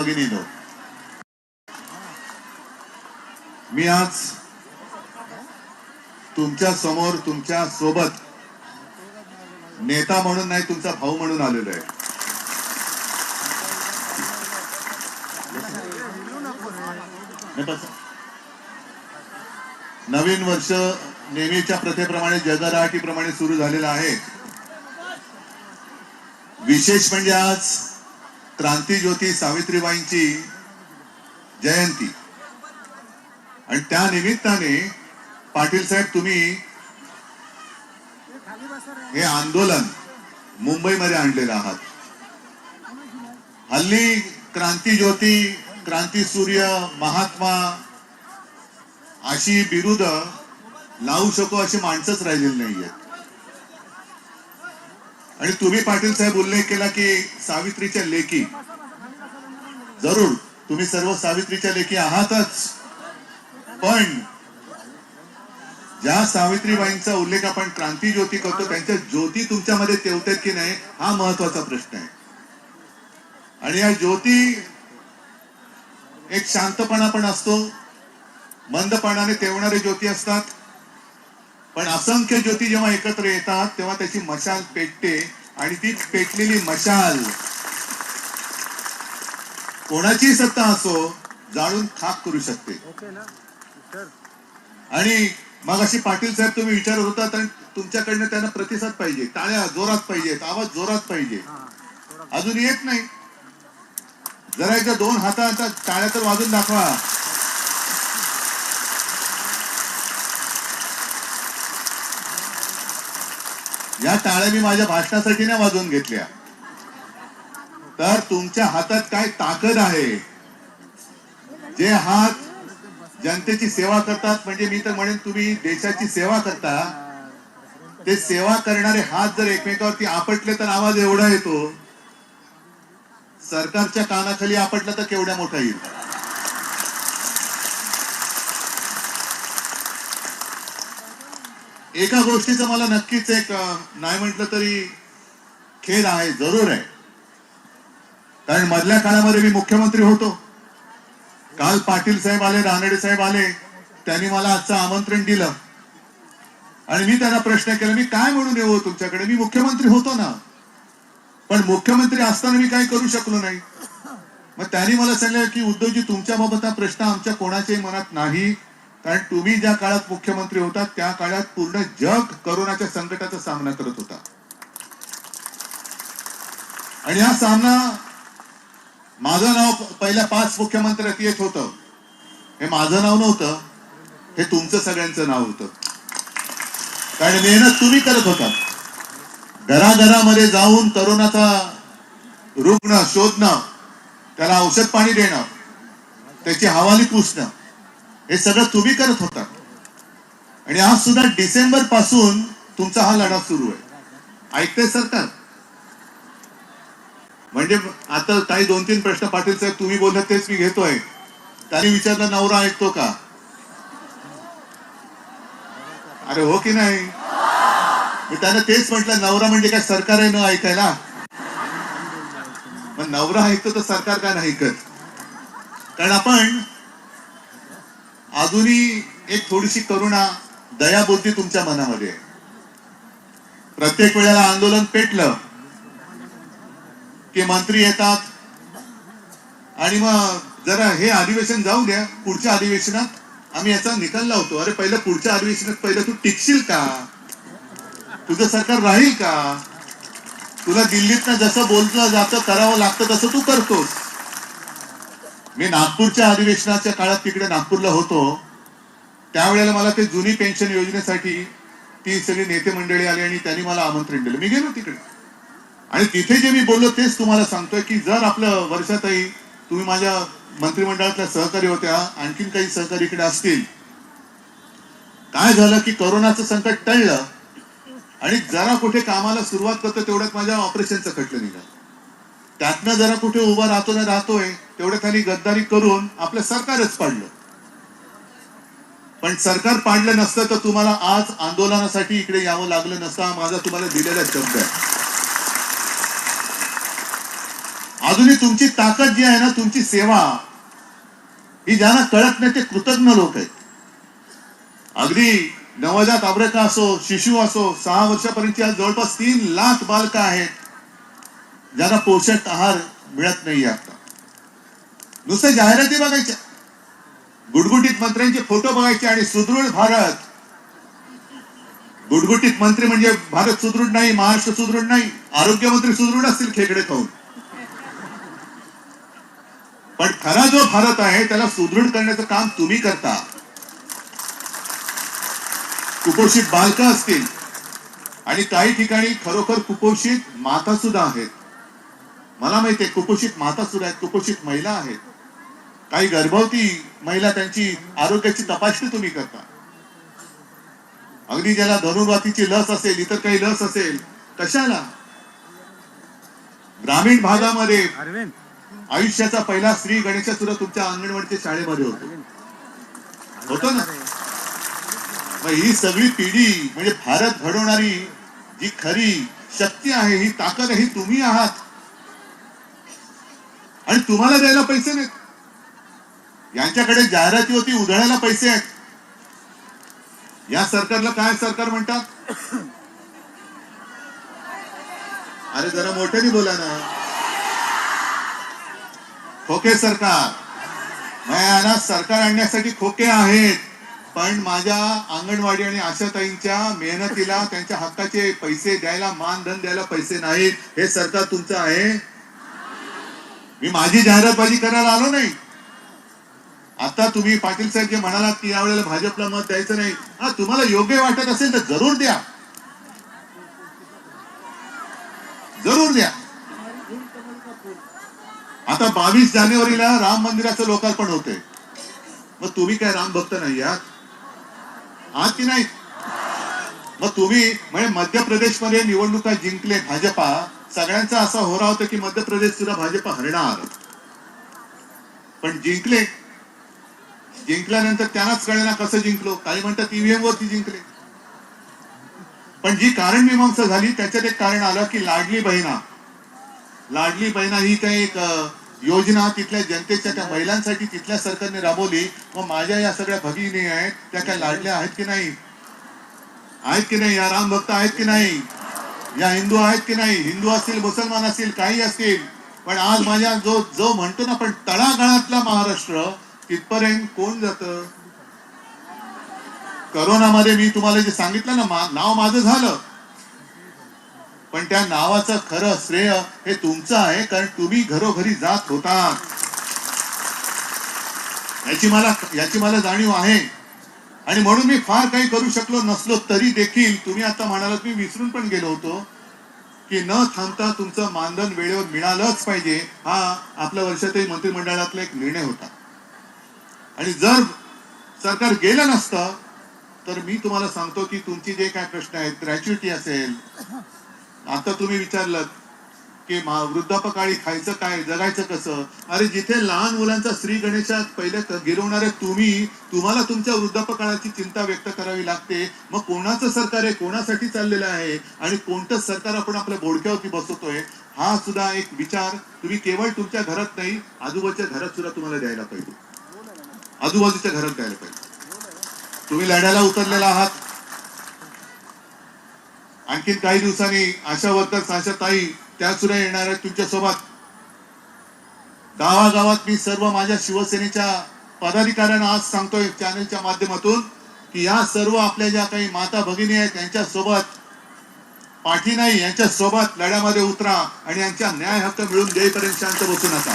भगिनीनो मी आज तुमच्यासमोर तुमच्यासोबत नेता म्हणून नाही तुमचा भाऊ म्हणून आलेलो आहे. नवीन वर्ष नेहमीच्या प्रथेप्रमाणे जगराटीप्रमाणे सुरू झालेलं आहे. विशेष म्हणजे आज क्रांतीज्योती सावित्रीबाईंची जयंती. आणि त्या निमित्ताने पाटील साहेब तुम्ही हे आंदोलन मुंबईमध्ये आणलेलं आहात. हल्ली क्रांतीज्योती क्रांती सूर्य महात्मा अशी बिरुद लावू शकू अशी माणसंच राहिलेली नाहीये आणि तुम्ही पाटील साहेब उल्लेख केला की सावित्रीच्या लेखी. जरूर तुम्ही सर्व सावित्रीच्या लेखी आहातच. पण ज्या सावित्रीबाईंचा उल्लेख आपण क्रांती ज्योती करतो त्यांच्या ज्योती तुमच्यामध्ये तेवतात की नाही हा महत्त्वाचा प्रश्न आहे. आणि या ज्योती एक शांतपणा पण असतो मंदपणाने तेवणारे ज्योती असतात. पण असंख्य ज्योती जेव्हा एकत्र येतात तेव्हा त्याची मशाल पेटते आणि ती पेटलेली मशाल कोणाची सत्ता असो जाळून खाक करू शकते. आणि मग अशी पाटील साहेब तुम्ही विचारत होता आणि तुमच्याकडनं त्यांना प्रतिसाद पाहिजे. टाळ्या जोरात पाहिजेत आवाज जोरात पाहिजे. अजून येत नाही. जरा एकदा दोन हाताचा टाळ्या तर वाजून दाखवा. या टाळ्या मी माझ्या भाषणासाठी नाही वाजवून घेतल्या. तर तुमच्या हातात काय ताकद आहे? जे हात जनतेची सेवा करतात म्हणजे मी तर म्हणेन तुम्ही देशाची सेवा करता. ते सेवा करणारे हात जर एकमेकावरती आपटले तर आवाज एवढा येतो. सरकारच्या कानाखाली आपटलं तर केवढ्या मोठा येईल? एका गोष्टीचं मला नक्कीच एक नाही म्हटलं तरी खेद आहे जरूर आहे. कारण मधल्या काळामध्ये मी मुख्यमंत्री होतो. काल पाटील साहेब आले रानडे साहेब आले त्यांनी मला आजचं आमंत्रण दिलं. आणि मी त्यांना प्रश्न केला मी काय म्हणून येऊ तुमच्याकडे? मी मुख्यमंत्री होतो ना. पण मुख्यमंत्री असताना मी काय करू शकलो नाही. मग त्यांनी मला सांगितलं की उद्धवजी तुमच्या बाबत हा प्रश्न आमच्या कोणाच्याही मनात नाही. कारण तुम्ही ज्या काळात मुख्यमंत्री होता त्या काळात पूर्ण जग करोनाच्या संकटाचा सामना करत होता. आणि हा सामना माझं नाव पहिल्या पाच मुख्यमंत्र्यात येत होतं. हे माझं नाव नव्हतं हे तुमचं सगळ्यांचं नाव होतं. कारण मेहनत तुम्ही करत होता. घराघरामध्ये जाऊन करोनाचा रुग्ण शोधणं त्याला औषध पाणी देणं त्याची हवाली पुसणं हे सगळं तुम्ही करत होता. आणि आज सुद्धा डिसेंबरपासून तुमचा हा लढा सुरू आहे. ऐकतंय सरकार? म्हणजे आता काही दोन तीन प्रश्न पाटील साहेब तुम्ही बोलत तेच मी घेतोय. त्यांनी विचारलं नवरा ऐकतो का? अरे हो की नाही? मी त्यानं तेच म्हटलं नवरा म्हणजे काय सरकार आहे न ऐकायला? मग नवरा ऐकतो तर सरकार का नाही ऐकत? कारण आपण अजूनही एक थोडीशी करुणा दयाबुद्धी तुमच्या मनामध्ये. आहे प्रत्येक वेळेला आंदोलन पेटलं की मंत्री येतात. आणि मग जरा हे अधिवेशन जाऊ द्या पुढच्या अधिवेशनात आम्ही याचा निकाल लावतो. अरे पहिलं पुढच्या अधिवेशनात पहिलं तू टिकशील का? तुझं सरकार राहील का? तुला दिल्लीतनं जसं बोललं जातं करावं लागतं तसं तू करतोस. मी नागपूरच्या अधिवेशनाच्या काळात तिकडे नागपूरला होतो. त्यावेळेला मला ते जुनी पेन्शन योजनेसाठी ती सगळी नेते मंडळी आली आणि त्यांनी मला आमंत्रण दिलं. मी गेलो तिकडे. आणि तिथे जे मी बोललो तेच तुम्हाला सांगतोय की जर आपलं वर्षातही तुम्ही माझ्या मंत्रिमंडळातल्या सहकारी होत्या आणखीन काही सहकारी इकडे असतील. काय झालं की कोरोनाचं संकट टळलं आणि जरा कुठे कामाला सुरुवात करतो तेवढ्यात माझ्या ऑपरेशनचं खटलं निघालं. त्यातनं जरा कुठे उभा राहतो ना राहतोय. तेवढ्यात त्यांनी गद्दारी करून आपलं सरकारच पाडलं. पण सरकार पाडलं नसतं तर तुम्हाला आज आंदोलनासाठी इकडे यावं लागलं नसतं हा माझा तुम्हाला दिलेला शब्द आहे. अजूनही तुमची ताकद जी आहे ना तुमची सेवा ही ज्यांना कळत नाही ते कृतज्ञ लोक आहेत. अगदी नवजात अब्रेका असो शिशु असो सहा वर्षापर्यंतची आज जवळपास तीन लाख बालक आहेत. ज्यांना पोषक आहार मिळत नाही आता. नुसतं जाहिराती बघायच्या. गुडगुटीत मंत्र्यांचे फोटो बघायचे आणि सुदृढ भारत. गुडगुटीत मंत्री म्हणजे भारत सुदृढ नाही महाराष्ट्र सुदृढ नाही आरोग्यमंत्री सुदृढ असतील खेकडे खाऊन. पण खरा जो भारत आहे त्याला सुदृढ करण्याचं काम तुम्ही करता. कुपोषित बालका असतील. आणि काही ठिकाणी खरोखर कुपोषित माता सुद्धा आहेत. मला माहिती आहे कुपोषित माता सुद्धा आहेत कुपोषित महिला आहेत. काही गर्भवती महिला त्यांची आरोग्याची तपासणी तुम्ही करता. अगदी ज्याला धनुर्वातीची लस असेल इतर काही लस असेल कशाला? ग्रामीण भागामध्ये आयुष्याचा पहिला श्री गणेश सुद्धा तुमच्या अंगणवाडीच्या शाळेमध्ये होतो. होतो ना? मग ही सगळी पिढी म्हणजे भारत घडवणारी जी खरी शक्ती आहे ही ताकद ही तुम्ही आहात. आणि तुम्हाला द्यायला पैसे नाहीत. यांच्याकडे जाहिरातीवरती उधळायला पैसे आहेत. या सरकारला काय सरकार म्हणतात? अरे जरा मोठ्याने बोला ना. खोके सरकार. ना सरकार आणण्यासाठी खोके आहेत. पण माझ्या अंगणवाडी आणि आशाताईंच्या मेहनतीला त्यांच्या हक्काचे पैसे द्यायला मानधन द्यायला पैसे नाहीत. हे सरकार तुमचं आहे. मी माझी जाहिरातबाजी करायला आलो नाही. आता तुम्ही पाटील साहेब जे म्हणालात की यावेळेला भाजपला मत द्यायचं नाही हा तुम्हाला योग्य वाटत असेल तर जरूर द्या. जरूर द्या. आता बावीस जानेवारीला राम मंदिराचं लोकार्पण होते मग तुम्ही काय राम भक्त नाही आहात? आहात की नाही मग तुम्ही म्हणजे मध्य प्रदेशमध्ये निवडणुका जिंकले भाजपा सगळ्यांचा असा होरा होता की मध्य प्रदेश सुद्धा भाजपा हरणार. पण जिंकले. जिंकल्यानंतर त्यांनाच कळेना कसं जिंकलो. काही म्हणतात ईव्हीएम वरती जिंकले. पण जी कारण मीमांसा झाली त्याच्यात एक कारण आलं की लाडली बहिणा. लाडली बहिणा ही काही एक योजना तिथल्या जनतेच्या त्या महिलांसाठी तिथल्या सरकारने राबवली. व माझ्या या सगळ्या भगिनी आहेत त्या काय लाडल्या आहेत की नाही? आहेत की नाही? या राम भक्त आहेत की नाही? या हिंदू आहेत की नाही? हिंदू असतील मुसलमान असतील काही असतील. पण आज माझ्या जो जो म्हणतो ना पण तळागाळातला महाराष्ट्र तिथपर्यंत कोण जात? करोनामध्ये मी तुम्हाला जे सांगितलं ना मा- नाव माझं झालं. पण त्या नावाचं खरं श्रेय हे तुमचं आहे कारण तुम्ही घरोघरी जात होता याची मला याची मला जाणीव आहे. आणि म्हणून मी फार काही करू शकलो नसलो तरी देखील तुम्ही आता म्हणालात मी विसरून पण गेलो होतो की न थांबता तुमचं मानधन वेळेवर मिळालंच पाहिजे. हा आपल्या वर्षातही मंत्रिमंडळातला एक निर्णय होता. आणि जर सरकार गेलं नसतं तर मी तुम्हाला सांगतो की तुमची जे काय प्रश्न आहेत ग्रॅच्युटी असेल आता तुम्ही विचारलं की मा- वृद्धापकाळी खायचं काय जगायचं कसं? अरे जिथे लहान मुलांचा श्री गणेशात पहिले गिरवणारे तुम्ही तुम्हाला तुमच्या वृद्धापकाळाची चिंता व्यक्त करावी लागते. मग कोणाचं सरकार आहे? कोणासाठी चाललेलं आहे? आणि कोणतं सरकार आपण आपल्या बोडक्यावरती बसवतोय? हा सुद्धा एक विचार तुम्ही केवळ तुमच्या घरात नाही आजूबाजूच्या घरात सुद्धा तुम्हाला द्यायला पाहिजे. आजूबाजूच्या घरात द्यायला पाहिजे. तुम्ही लढ्याला उतरलेला आहात. आणखीन काही दिवसांनी आशा वर्कर्स आशा ताई त्या सुद्धा येणार आहेत तुमच्यासोबत. गावागावात मी सर्व माझ्या शिवसेनेच्या पदाधिकाऱ्यांना आज सांगतोय चॅनलच्या माध्यमातून की या सर्व आपल्या ज्या काही माता भगिनी आहेत त्यांच्यासोबत पाठी नाही यांच्या सोबत लढ्यामध्ये उतरा आणि यांच्या न्याय हक्क मिळून देईपर्यंत शांत बसू नका.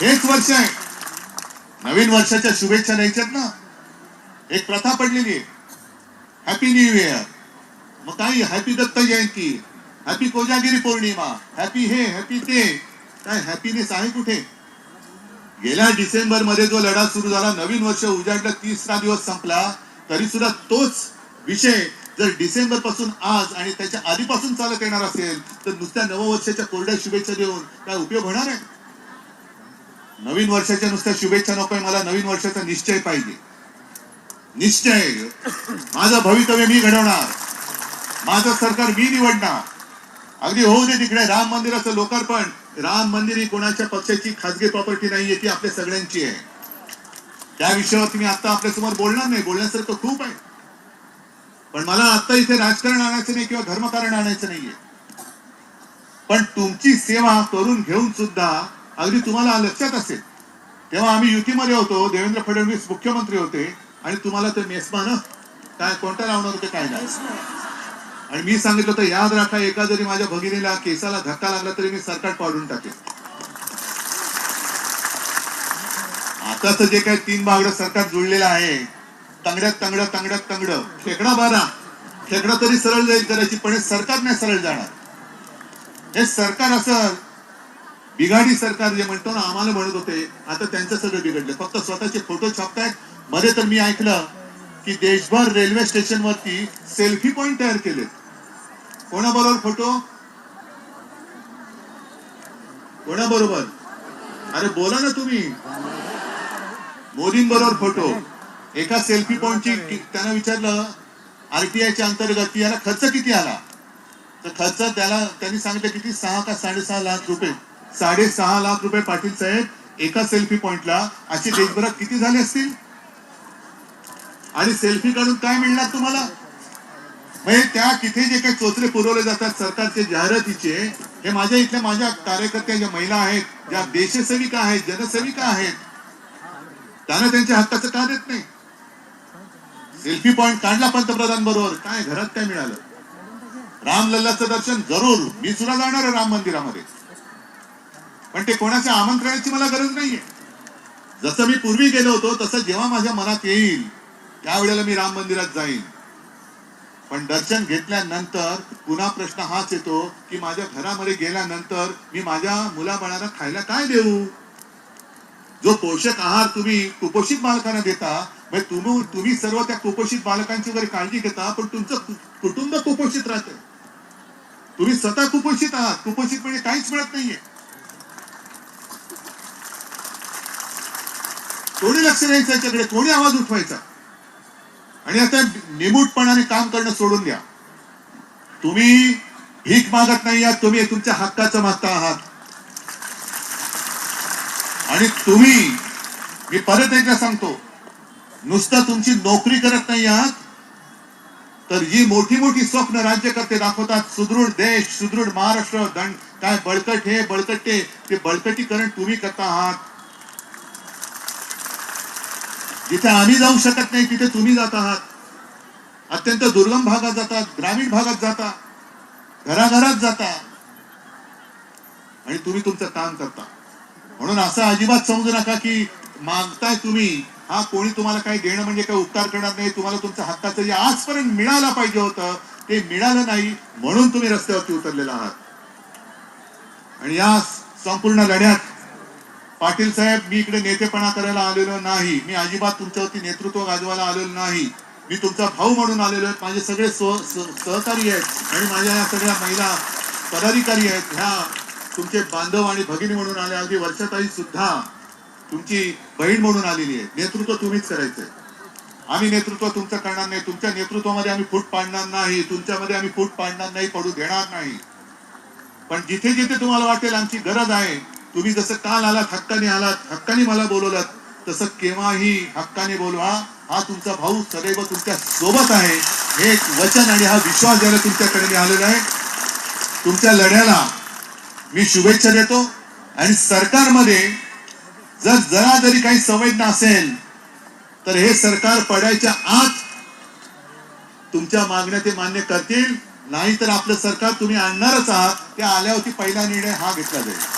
हेच वर्ष आहे. नवीन वर्षाच्या शुभेच्छा द्यायच्यात ना? एक प्रथा पडलेली आहे. हॅपी न्यू इयर मग काय happy Datta Jayanti happy Kojagiri Purnima happy हे हॅपी ते. काय हॅपीनेस आहे कुठे? गेल्या डिसेंबरमध्ये जो लढा सुरू झाला नवीन वर्ष उजाडला तिसरा दिवस संपला तरी सुद्धा तोच विषय जर डिसेंबरपासून आज आणि त्याच्या आधीपासून चालत येणार असेल तर नुसत्या नववर्षाच्या कोरड्या शुभेच्छा देऊन काय उपयोग होणार आहे? नवीन वर्षाच्या नुसत्या शुभेच्छा नकोय मला नवीन वर्षाचा निश्चय पाहिजे. निश्चय. माझं भवितव्य मी घडवणार. माझं सरकार मी निवडणार. अगदी होऊ दे तिकडे राम मंदिराचं लोकार्पण. राम मंदिर ही कोणाच्या पक्षाची खासगी प्रॉपर्टी नाहीये ती आपल्या सगळ्यांची आहे. त्या विषयावरती मी आता आपल्यासमोर बोलणार नाही बोलण्यासारखं खूप आहे. पण मला आता इथे राजकारण आणायचं नाही किंवा धर्मकारण आणायचं नाहीये. पण तुमची सेवा करून घेऊन सुद्धा अगदी तुम्हाला लक्षात असेल. तेव्हा आम्ही युतीमध्ये होतो देवेंद्र फडणवीस मुख्यमंत्री होते आणि तुम्हाला ते मेसमान काय कोणता लावणार होते काय नाही. आणि मी सांगितलं होतं याद राखा एका जरी माझ्या भगिनीला केसाला धक्का लागला तरी मी सरकार पाडून टाकेन. आताच जे काही तीन बागड सरकार जुळलेलं आहे तंगड्यात तंगड तंगड्यात तंगड खेकडा बारा खेकडा तरी सरळ जाईल करायची पण हे सरकार नाही सरळ जाणार. हे सरकार असं बिघाडी सरकार जे म्हणतो ना आम्हाला म्हणत होते आता त्यांचं सगळं बिघडलं. फक्त स्वतःचे फोटो छापतायत. मध्ये तर मी ऐकलं की देशभर रेल्वे स्टेशन वरती सेल्फी पॉइंट तयार केले कोणाबरोबर फोटो कोणाबरोबर? अरे बोला ना तुम्ही. मोदींबरोबर फोटो एका सेल्फी पॉइंटची त्यांना विचारलं आरटीआयच्या अंतर्गत याला खर्च किती आला? तर खर्च त्याला त्यांनी सांगितलं किती? सहा का साडेसहा लाख रुपये. साडेसहा लाख रुपये पाटील साहेब एका सेल्फी पॉइंटला असे देशभरात किती झाले असतील? आणि सेल्फी काढून काय मिळणार तुम्हाला? म्हणजे त्या तिथे जे काही चोचरे पुरवले जातात सरकारचे जाहिरातीचे हे माझ्या इथल्या माझ्या कार्यकर्त्या ज्या महिला आहेत ज्या देशसेविका आहेत जनसेविका आहेत त्यांना त्यांच्या हक्काचं का देत नाही? सेल्फी पॉइंट काढला पंतप्रधान बरोबर काय घरात काय मिळालं? रामलल्लाचं दर्शन जरूर. मी सुद्धा जाणार आहे राम मंदिरामध्ये. पण ते कोणाच्या आमंत्रणाची मला गरज नाहीये. जसं मी पूर्वी गेलो होतो तसं जेव्हा माझ्या मनात येईल त्यावेळेला मी राम मंदिरात जाईन. पण दर्शन घेतल्यानंतर पुन्हा प्रश्न हाच येतो की माझ्या घरामध्ये गेल्यानंतर मी माझ्या मुलाबाळांना खायला काय देऊ? जो पोषक आहार तुम्ही कुपोषित बालकांना देता म्हणजे तुम्ही तुम्ही सर्व त्या कुपोषित बालकांची वगैरे काळजी घेता पण तुमचं कुटुंब कुपोषित राहतं. तुम्ही स्वतः कुपोषित आहात. कुपोषित म्हणजे काहीच मिळत नाहीये. कोणी लक्ष नाही याच्याकडे कोणी आवाज उठवायचा. आणि आता निमूटपणाने काम करणं सोडून द्या. तुम्ही भीक मागत नाही आहात तुम्ही तुमच्या हक्काचं मागता आहात. आणि तुम्ही मी परत एकदा सांगतो नुसतं तुमची नोकरी करत नाही आहात तर जी मोठी मोठी स्वप्न राज्यकर्ते दाखवतात सुदृढ देश सुदृढ महाराष्ट्र दंड काय बळकट हे बळकट ते बळकटीकरण तुम्ही करता आहात. जिथे आम्ही जाऊ शकत नाही तिथे तुम्ही जात आहात. अत्यंत दुर्गम भागात जातात ग्रामीण भागात जाता घराघरात जाता. आणि तुम्ही तुमचं काम करता. म्हणून असं अजिबात समजू नका की मागताय तुम्ही हा कोणी तुम्हाला काही देणं म्हणजे काही उपकार करणार नाही तुम्हाला तुमच्या हक्काचं जे आजपर्यंत मिळायला पाहिजे होतं. ते मिळालं नाही म्हणून तुम्ही रस्त्यावरती उतरलेला आहात. आणि या संपूर्ण लढ्यात पाटील साहेब मी इकडे नेतेपणा करायला आलेलो नाही. मी अजिबात तुमच्यावरती नेतृत्व गाजवायला आलेलो नाही. मी तुमचा भाऊ म्हणून आलेलो आहे. माझे सगळे सहकारी आहेत आणि माझ्या या सगळ्या महिला पदाधिकारी आहेत. ह्या तुमचे बांधव आणि भगिनी म्हणून आले. अगदी वर्षाताई सुद्धा तुमची बहीण म्हणून आलेली आहे. नेतृत्व तुम्हीच करायचंय आम्ही नेतृत्व तुमचं करणार नाही. तुमच्या नेतृत्वामध्ये आम्ही फूट पाडणार नाही. तुमच्यामध्ये आम्ही फूट पाडणार नाही पडू देणार नाही. पण जिथे जिथे तुम्हाला वाटेल आमची गरज आहे तुम्ही जसं काल आलात हक्काने आलात हक्काने मला बोलवलात तसं केव्हाही हक्काने बोलवा. हा तुमचा भाऊ सदैव तुमच्यासोबत आहे. हे एक वचन आणि हा विश्वास द्यायला तुमच्याकडे मी आहे. तुमच्या लढ्याला मी शुभेच्छा देतो आणि सरकारमध्ये जर जरा जरी काही संवेदना असेल तर हे सरकार पडायच्या आत तुमच्या मागण्या ते मान्य करतील. नाहीतर आपलं सरकार तुम्ही आणणारच आहात. त्या आल्यावरती पहिला निर्णय हा घेतला जाईल.